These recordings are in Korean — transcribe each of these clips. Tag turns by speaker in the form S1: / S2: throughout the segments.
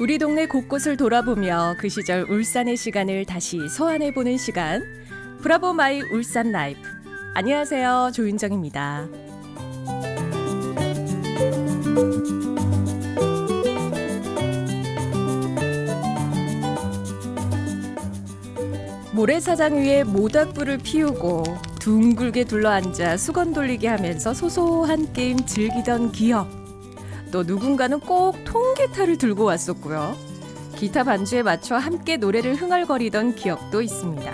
S1: 우리 동네 곳곳을 돌아보며 그 시절 울산의 시간을 다시 소환해 보는 시간. 브라보 마이 울산 라이프. 안녕하세요. 조윤정입니다. 모래사장 위에 모닥불을 피우고 둥글게 둘러앉아 수건 돌리기 하면서 소소한 게임 즐기던 기억. 또 누군가는 꼭 통기타를 들고 왔었고요. 기타 반주에 맞춰 함께 노래를 흥얼거리던 기억도 있습니다.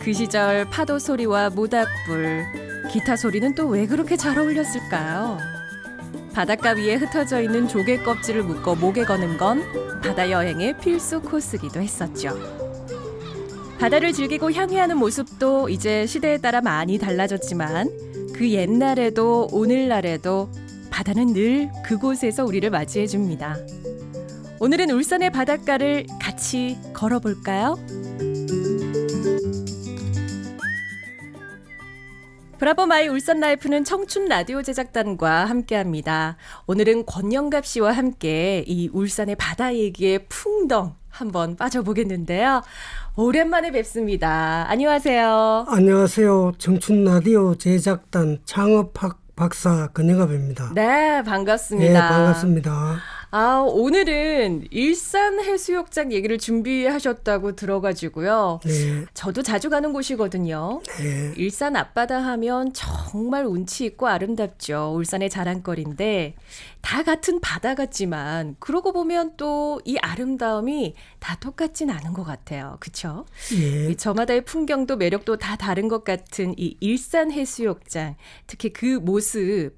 S1: 그 시절 파도 소리와 모닥불, 기타 소리는 또 왜 그렇게 잘 어울렸을까요? 바닷가 위에 흩어져 있는 조개 껍질을 묶어 목에 거는 건 바다 여행의 필수 코스기도 했었죠. 바다를 즐기고 향유하는 모습도 이제 시대에 따라 많이 달라졌지만 그 옛날에도 오늘날에도 바다는 늘 그곳에서 우리를 맞이해 줍니다. 오늘은 울산의 바닷가를 같이 걸어볼까요? 브라보 마이 울산 라이프는 청춘 라디오 제작단과 함께합니다. 오늘은 권영갑 씨와 함께 이 울산의 바다 얘기에 풍덩 한번 빠져보겠는데요. 오랜만에 뵙습니다. 안녕하세요.
S2: 안녕하세요. 청춘 라디오 제작단 창업학 박사 권영갑입니다.
S1: 네, 반갑습니다.
S2: 네, 반갑습니다.
S1: 아, 오늘은 일산 해수욕장 얘기를 준비하셨다고 들어가지고요.
S2: 네,
S1: 저도 자주 가는 곳이거든요.
S2: 네,
S1: 일산 앞바다 하면 정말 운치 있고 아름답죠. 울산의 자랑거리인데 다 같은 바다 같지만 그러고 보면 또 이 아름다움이 다 똑같진 않은 것 같아요. 그렇죠?
S2: 예,
S1: 저마다의 풍경도 매력도 다 다른 것 같은 이 일산 해수욕장 특히 그 모습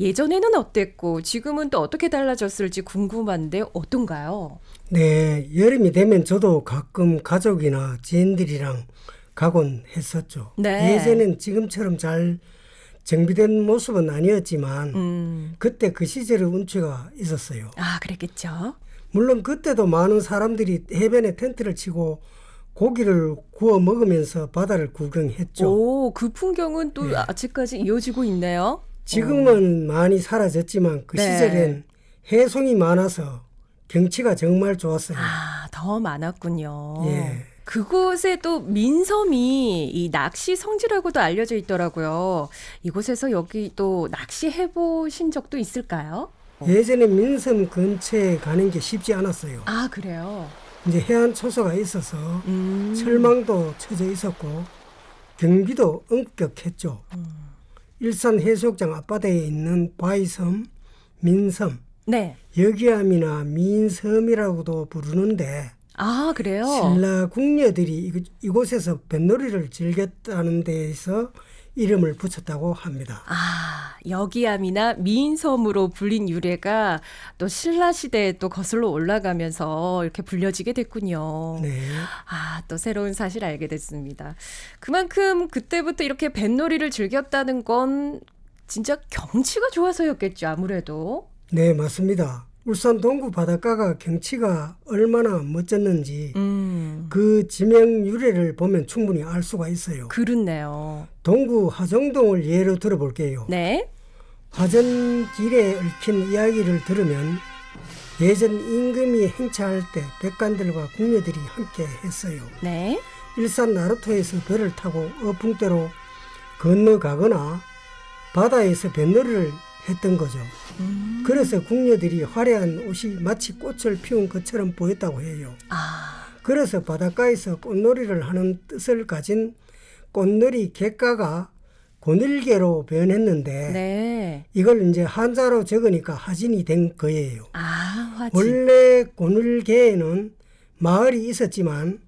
S1: 예전에는 어땠고 지금은 또 어떻게 달라졌을지 궁금한데 어떤가요?
S2: 네. 여름이 되면 저도 가끔 가족이나 지인들이랑 가곤 했었죠.
S1: 네.
S2: 예전엔 지금처럼 잘 정비된 모습은 아니었지만
S1: 음,
S2: 그때 그 시절의 운치가 있었어요.
S1: 아 그랬겠죠.
S2: 물론 그때도 많은 사람들이 해변에 텐트를 치고 고기를 구워 먹으면서 바다를 구경했죠.
S1: 오, 그 풍경은 또 아직까지 이어지고 있네요.
S2: 지금은 많이 사라졌지만 그
S1: 네.
S2: 시절엔 해송이 많아서 경치가 정말 좋았어요.
S1: 아, 더 많았군요.
S2: 예.
S1: 그곳에 또 민섬이 이 낚시 성지라고도 알려져 있더라고요. 이곳에서 여기 또 낚시 해보신 적도 있을까요?
S2: 예전에 민섬 근처에 가는 게 쉽지 않았어요.
S1: 아, 그래요.
S2: 이제 해안 초소가 있어서
S1: 음.
S2: 철망도 쳐져 있었고 경비도 엄격했죠.
S1: 음.
S2: 일산 해수욕장 앞바다에 있는 바위섬, 민섬,
S1: 네.
S2: 여기암이나 민섬이라고도 부르는데
S1: 아, 그래요?
S2: 신라 궁녀들이 이곳- 이곳에서 뱃놀이를 즐겼다는 데에서 이름을 붙였다고 합니다.
S1: 아, 여기암이나 미인섬으로 불린 유래가 또 신라 시대에 또 거슬러 올라가면서 이렇게 불려지게 됐군요.
S2: 네.
S1: 아, 또 새로운 사실 알게 됐습니다. 그만큼 그때부터 이렇게 뱃놀이를 즐겼다는 건 진짜 경치가 좋아서였겠죠, 아무래도.
S2: 네, 맞습니다. 울산 동구 바닷가가 경치가 얼마나 멋졌는지
S1: 음,
S2: 그 지명 유래를 보면 충분히 알 수가 있어요.
S1: 그렇네요.
S2: 동구 하정동을 예로 들어볼게요.
S1: 네.
S2: 화전길에 얽힌 이야기를 들으면 예전 임금이 행차할 때 백관들과 궁녀들이 함께 했어요.
S1: 네.
S2: 일산 나루토에서 배를 타고 어풍대로 건너가거나 바다에서 뱃놀이를 했던 거죠.
S1: 음,
S2: 그래서 궁녀들이 화려한 옷이 마치 꽃을 피운 것처럼 보였다고 해요.
S1: 아,
S2: 그래서 바닷가에서 꽃놀이를 하는 뜻을 가진 꽃놀이 객가가 고늘개로 변했는데
S1: 네.
S2: 이걸 이제 한자로 적으니까 하진이 된 거예요.
S1: 아, 화지.
S2: 원래 고늘개에는 마을이 있었지만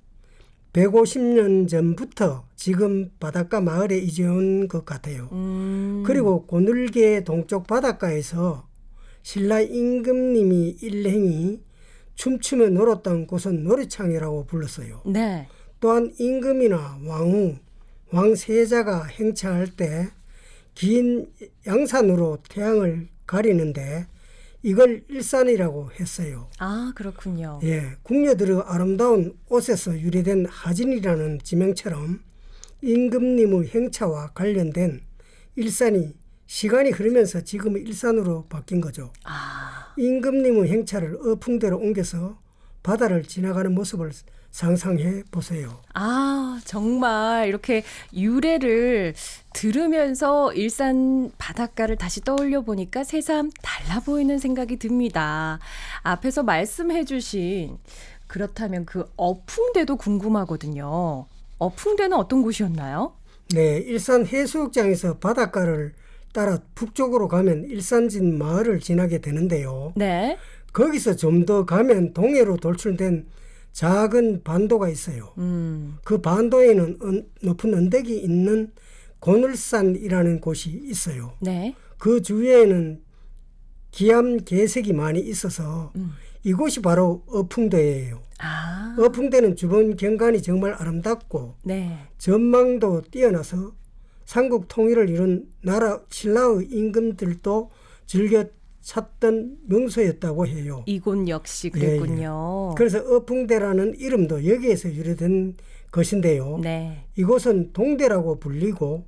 S2: 150년 전부터 지금 바닷가 마을에 이제 온것 같아요.
S1: 음,
S2: 그리고 고늘개 동쪽 바닷가에서 신라 임금님이 일행이 춤추며 놀았던 곳은 놀이창이라고 불렀어요.
S1: 네.
S2: 또한 임금이나 왕후, 왕세자가 행차할 때 긴 양산으로 태양을 가리는데 이걸 일산이라고 했어요.
S1: 아, 그렇군요.
S2: 예, 궁녀들의 아름다운 옷에서 유래된 하진이라는 지명처럼 임금님의 행차와 관련된 일산이 시간이 흐르면서 지금은 일산으로 바뀐 거죠.
S1: 아,
S2: 임금님의 행차를 어풍대로 옮겨서 바다를 지나가는 모습을 상상해 보세요.
S1: 아, 정말 이렇게 유래를 들으면서 일산 바닷가를 다시 떠올려 보니까 새삼 달라 보이는 생각이 듭니다. 앞에서 말씀해 주신 그렇다면 그 어풍대도 궁금하거든요. 어풍대는 어떤 곳이었나요?
S2: 네, 일산 해수욕장에서 바닷가를 따라 북쪽으로 가면 일산진 마을을 지나게 되는데요.
S1: 네.
S2: 거기서 좀 더 가면 동해로 돌출된 작은 반도가 있어요.
S1: 음.
S2: 그 반도에는 언- 높은 언덕이 있는 고늘산이라는 곳이 있어요.
S1: 네.
S2: 그 주위에는 기암 개색이 많이 있어서
S1: 음.
S2: 이곳이 바로 어풍대예요.
S1: 아.
S2: 어풍대는 주변 경관이 정말 아름답고
S1: 네.
S2: 전망도 뛰어나서 삼국 통일을 이룬 나라 신라의 임금들도 즐겨 찾던 명소였다고 해요.
S1: 이곳 역시
S2: 예,
S1: 그랬군요.
S2: 그래서 어풍대라는 이름도 여기에서 유래된 것인데요.
S1: 네.
S2: 이곳은 동대라고 불리고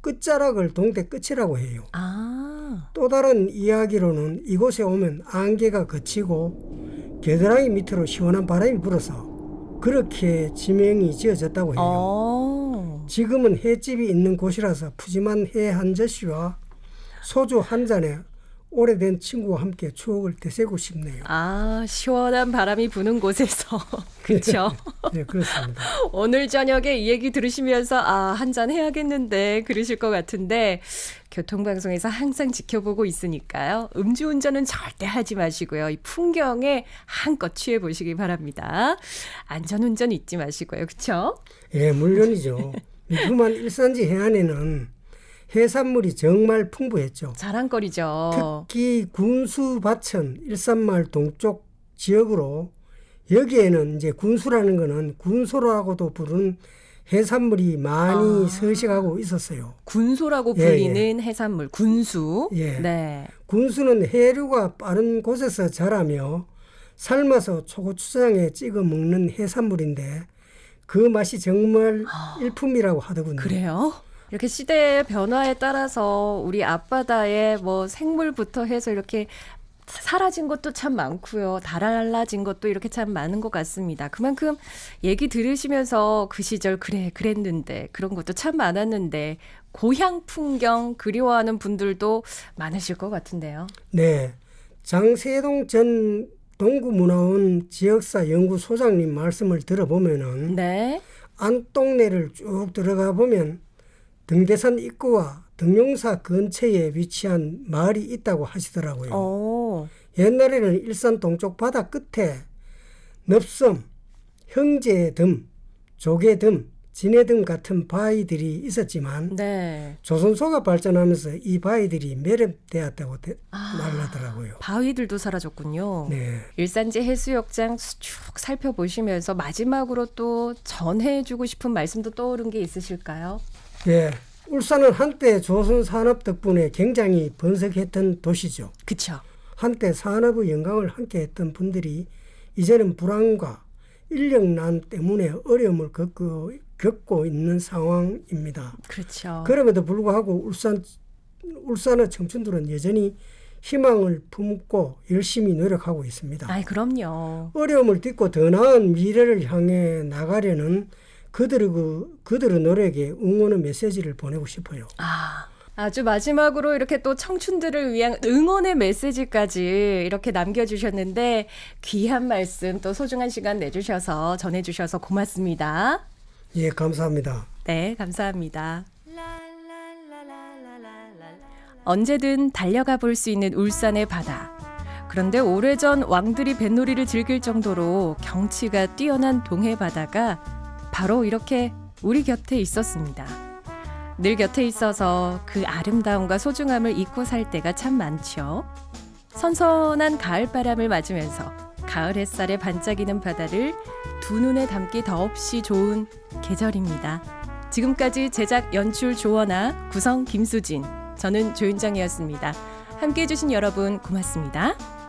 S2: 끝자락을 동대 끝이라고 해요.
S1: 아.
S2: 또 다른 이야기로는 이곳에 오면 안개가 걷히고 겨드랑이 밑으로 시원한 바람이 불어서 그렇게 지명이 지어졌다고 해요.
S1: 어.
S2: 지금은 횟집이 있는 곳이라서 푸짐한 회한 젓이와 소주 한 잔에 오래된 친구와 함께 추억을 되새고 싶네요.
S1: 아, 시원한 바람이 부는 곳에서. 그렇죠.
S2: 네, 그렇습니다.
S1: 오늘 저녁에 이 얘기 들으시면서 아, 한 잔 해야겠는데 그러실 것 같은데 교통방송에서 항상 지켜보고 있으니까요. 음주운전은 절대 하지 마시고요. 이 풍경에 한껏 취해 보시기 바랍니다. 안전운전 잊지 마시고요. 그렇죠?
S2: 예, 물론이죠. 미투만 일산지 해안에는 해산물이 정말 풍부했죠.
S1: 자랑거리죠.
S2: 특히 군수 바천 일산마을 동쪽 지역으로 여기에는 이제 군수라는 거는 군소라고도 부르는 해산물이 많이
S1: 아.
S2: 서식하고 있었어요.
S1: 군소라고
S2: 예,
S1: 불리는 해산물 군수.
S2: 예.
S1: 네.
S2: 군수는 해류가 빠른 곳에서 자라며 삶아서 초고추장에 찍어 먹는 해산물인데 그 맛이 정말 일품이라고 하더군요.
S1: 아. 그래요? 이렇게 시대의 변화에 따라서 우리 앞바다에 뭐 생물부터 해서 이렇게 사라진 것도 참 많고요. 달라진 것도 이렇게 참 많은 것 같습니다. 그만큼 얘기 들으시면서 그 시절 그래 그랬는데 그런 것도 참 많았는데 고향 풍경 그리워하는 분들도 많으실 것 같은데요.
S2: 네. 장세동 전 동구문화원 지역사 연구소장님 말씀을 들어보면은
S1: 네.
S2: 안동네를 쭉 들어가 보면 등대산 입구와 등용사 근처에 위치한 마을이 있다고 하시더라고요.
S1: 어.
S2: 옛날에는 일산 동쪽 바다 끝에 넙섬, 형제듬, 조개듬, 진해듬 같은 바위들이 있었지만
S1: 네.
S2: 조선소가 발전하면서 이 바위들이 매립되었다고 대-
S1: 아.
S2: 말하더라고요.
S1: 바위들도 사라졌군요.
S2: 네.
S1: 일산지 해수욕장 쭉 살펴보시면서 마지막으로 또 전해주고 싶은 말씀도 떠오른 게 있으실까요?
S2: 예. 울산은 한때 조선 산업 덕분에 굉장히 번성했던 도시죠.
S1: 그쵸.
S2: 한때 산업의 영광을 함께했던 분들이 이제는 불안과 인력난 때문에 어려움을 겪고, 겪고 있는 상황입니다.
S1: 그렇죠.
S2: 그럼에도 불구하고 울산 울산의 청춘들은 여전히 희망을 품고 열심히 노력하고 있습니다.
S1: 아이, 그럼요.
S2: 어려움을 딛고 더 나은 미래를 향해 나가려는 그들의 그 그들의 노력에 응원의 메시지를 보내고 싶어요.
S1: 아. 아주 마지막으로 이렇게 또 청춘들을 위한 응원의 메시지까지 이렇게 남겨주셨는데 귀한 말씀 또 소중한 시간 내주셔서 전해주셔서 고맙습니다.
S2: 예, 감사합니다.
S1: 네, 감사합니다. 언제든 달려가 볼 수 있는 울산의 바다. 그런데 오래전 왕들이 뱃놀이를 즐길 정도로 경치가 뛰어난 동해 바다가 바로 이렇게 우리 곁에 있었습니다. 늘 곁에 있어서 그 아름다움과 소중함을 잊고 살 때가 참 많죠. 선선한 가을 바람을 맞으면서 가을 햇살에 반짝이는 바다를 두 눈에 담기 더없이 좋은 계절입니다. 지금까지 제작 연출 조원아, 구성 김수진, 저는 조윤정이었습니다. 함께 해주신 여러분 고맙습니다.